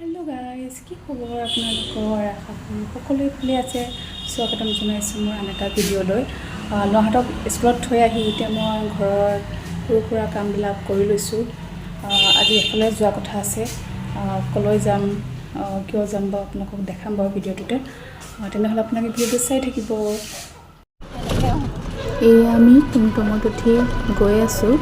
Hello guys কি খবৰ আপোনালোকৰ? আশা কৰোঁ সকলোৱে ভালে আছে। স্বাগতম জনাইছোঁ মোৰ আন এটা ভিডিঅ'লৈ। ল'ৰাহঁতক স্কুলত থৈ আহি এতিয়া মই ঘৰৰ সৰু সুৰা কামবিলাক কৰি লৈছোঁ। আজি এফালে যোৱা কথা আছে। ক'লৈ যাম কিয় যাম বাৰু আপোনালোকক দেখাম বাৰু ভিডিঅ'টোতে। তেনেহ'লে আপোনালোকে ভিডিঅ'টো চাই থাকিব। এয়া আমি টুমটুমত উঠি গৈ আছোঁ।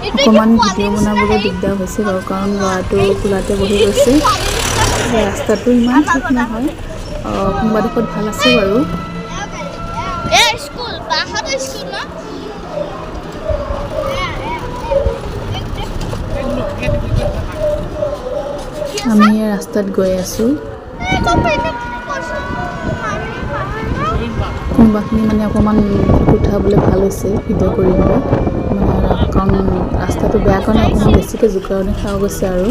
অকণমান ভিডিঅ' বনাবলৈ দিগদাৰ হৈছে বাৰু কাৰণ ল'ৰাটো কোলাতে বহি গৈছে। ৰাস্তাটো ইমান ঠিক নহয়। কোনোবা ডোখৰত ভালো আছে বাৰু। আমি ৰাস্তাত গৈ আছোঁ। কোনোবাখিনি মানে অকণমান উঠাবলৈ ভালো হৈছে ভিডিঅ' কৰিবলৈ। কাৰণ ৰাস্তাটো বেয়া কাৰণে অকণমান বেছিকৈ জোকাৰণি খোৱা গৈছে আৰু।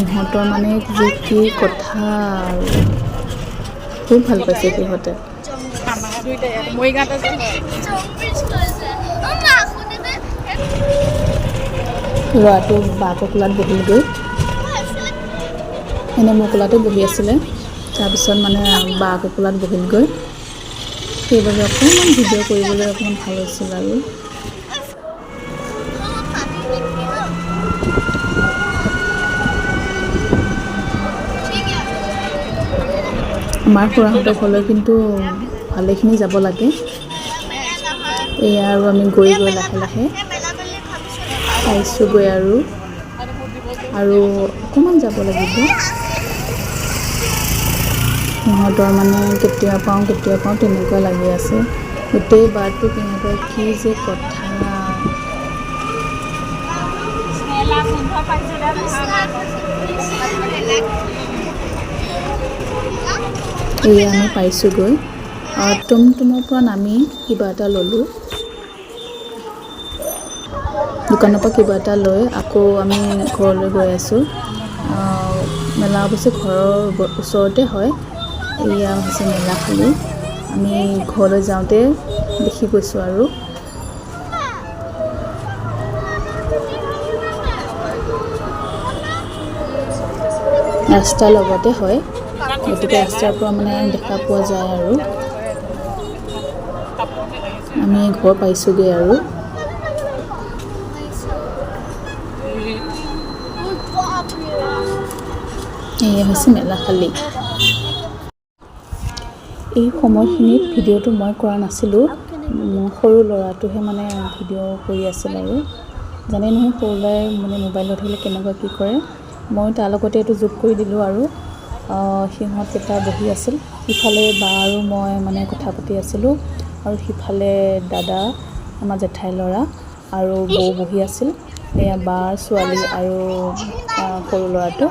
ইহঁতৰ মানে যি কি কথা খুব ভালো পাইছে সিহঁতে। ল'ৰাটো বাকৰ কোলাত বহিলগৈ। এনে মোৰ কোলাতে বহি আছিলে। তাৰপিছত মানে বাকৰ কোলাত বহিলগৈ। সেইবাবে অকণমান ভিডিঅ' কৰিবলৈ অকণমান ভালো হৈছিল আৰু। আমাৰ খুৰাহঁতৰ ঘৰলৈ কিন্তু ভালেখিনি যাব লাগে। এয়া আৰু আমি গৈ গৈ লাহে লাহে পাইছোঁগৈ আৰু। আৰু অকণমান যাব লাগিব। সিহঁতৰ মানে কেতিয়া পাওঁ কেতিয়া পাওঁ তেনেকুৱা লাগি আছে। গোটেই বাৰটো সিহঁতৰ কি যে কথা। এয়া আমি পাইছোঁগৈ। টুমটুমৰ পৰা নামি কিবা এটা ল'লোঁ। দোকানৰ পৰা কিবা এটা লৈ আকৌ আমি ঘৰলৈ গৈ আছোঁ। মেলা অৱশ্যে ঘৰৰ ওচৰতে হয়। এয়া হৈছে মেলাখালী। আমি ঘৰলৈ যাওঁতে দেখি গৈছোঁ আৰু। ৰাস্তাৰ লগতে হয়। গতিকে ৰাস্তাৰ পৰা মানে দেখা পোৱা যায় আৰু। আমি ঘৰ পাইছোঁগৈ আৰু। এয়া হৈছে মেলাখালী। এই সময়খিনিত ভিডিঅ'টো মই কৰা নাছিলোঁ। মোৰ সৰু ল'ৰাটোহে মানে ভিডিঅ' কৰি আছিল আৰু। জানেই নহয় সৰু ল'ৰাই মানে মোবাইলত থাকিলে কেনেকুৱা কি কৰে। মই তাৰ লগতে এইটো যোগ কৰি দিলোঁ আৰু। সিহঁতকেইটা বহি আছিল। সিফালে বা আৰু মই মানে কথা পাতি আছিলোঁ। আৰু সিফালে দাদা আমাৰ জেঠাই ল'ৰা আৰু বৌ বহি আছিল। এয়া বাৰ ছোৱালী আৰু সৰু ল'ৰাটো।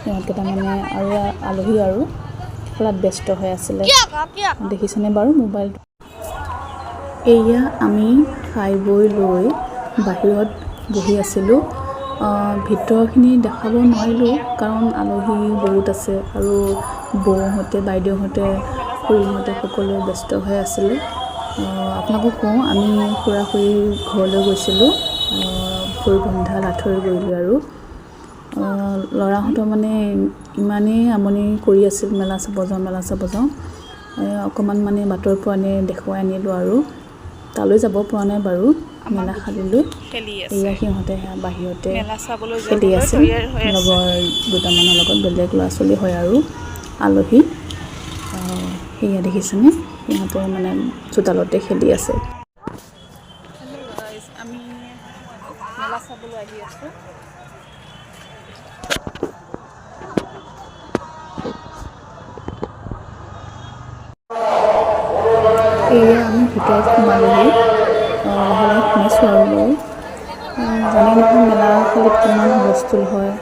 সিহঁতকেইটা মানে আৰু আলহী আৰু খেলাত ব্যস্ত হৈ আছিলে। দেখিছেনে বাৰু মোবাইলটো? এয়া আমি খাই বৈ লৈ বাহিৰত বহি আছিলোঁ। ভিতৰখিনি দেখাব নোৱাৰিলোঁ কাৰণ আলহী বহুত আছে আৰু বৌহঁতে বাইদেউহঁতে খুৰীহঁতে সকলোৱে ব্যস্ত হৈ আছিলে। আপোনালোকক কওঁ আমি খুৰা খুৰীৰ ঘৰলৈ গৈছিলোঁ ভৈৰৱকুণ্ড লাথৰি গৈলোঁ আৰু। ল'ৰাহঁতৰ মানে ইমানেই আমনি কৰি আছিল মেলা চাব যাওঁ মেলা চাব যাওঁ। অকণমান মানে বাটৰ পৰা আনি দেখুৱাই আনিলোঁ আৰু। তালৈ যাব পৰা নাই বাৰু। মেলাখালীলৈ খেলি আছে। এয়া সিহঁতে বাহিৰতে মেলা খেলি আছে। লগৰ দুটামানৰ লগত বেলেগ ল'ৰা ছোৱালী হয় আৰু আলহী। সেয়া দেখিছেনে? সিহঁতে মানে চোতালতে খেলি আছে। আমি মেলা চাবলৈ আহি আছোঁ। ভিতৰত সোমালোহি। লাহে লাহে সোমাইছোঁ আৰু আহ, জানে নহয় মেলাখালীত কিমান হুলস্থুল হয়।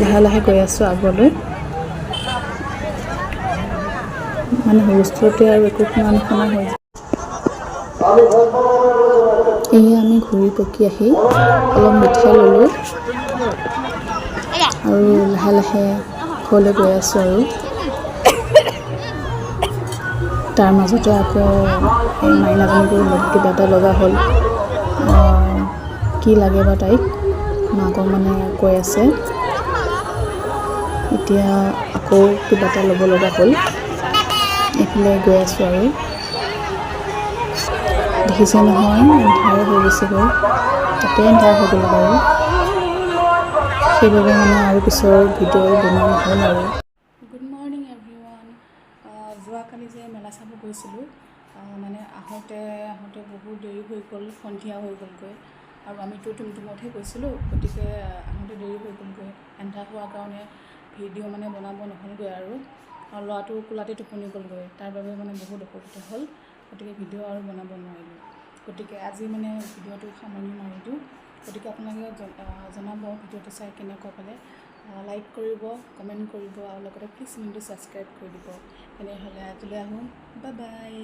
লাহে লাহে গৈ আছোঁ আগলৈ। মানে হুলস্থুলতে আৰু একো শুনা নুশুনা হৈ যায় এয়া আমি ঘূৰি পকি আহি অলপ মিঠাই ল'লোঁ। আৰু লাহে লাহে ঘৰলৈ গৈ আছোঁ আৰু। তাৰ মাজতে আকৌ এই মাইনাজনীকো কিবা এটা লগা হ'ল। কি লাগে বা তাইক? মাকক মানে কৈ আছে। এতিয়া আকৌ কিবা এটা ল'ব লগা হ'ল। এইফালে গৈ আছোঁ আৰু। দেখিছে নহয় এন্ধাৰ হৈ গৈছেগৈ তাতে এন্ধাৰ হৈ গ'ল বাৰু। সেইবাবে মানে আৰু পিছৰ ভিডিঅ' বনোৱা নহ'ল আৰু যোৱাকালি যে মেলা চাব গৈছিলোঁ মানে আহোঁতে আহোঁতে বহুত দেৰি হৈ গ'ল সন্ধিয়া হৈ গ'লগৈ। আৰু আমিতো টুমটুমতহে গৈছিলোঁ গতিকে আহ, আহোঁতে দেৰি হৈ গ'লগৈ। এন্ধাৰ হোৱাৰ কাৰণে ভিডিঅ' মানে বনাব নহ'লগৈ আৰু। আৰু ল'ৰাটো কোলাতে টোপনি গ'লগৈ তাৰ বাবে মানে বহুত অসুবিধা হ'ল গতিকে ভিডিঅ' আৰু বনাব নোৱাৰিলোঁ। গতিকে আজি মানে ভিডিঅ'টো সামৰণি মাৰি দিওঁ গতিকে আপোনালোকে জনাব ভিডিঅ'টো চাই কেনেকুৱা পালে। লাইক কৰিব কমেণ্ট কৰিব আৰু লগতে প্লিজ চেনেলটো ছাবস্ক্ৰাইব কৰি দিব। তেনেহ'লে আজিলৈ আহোঁ। Bye bye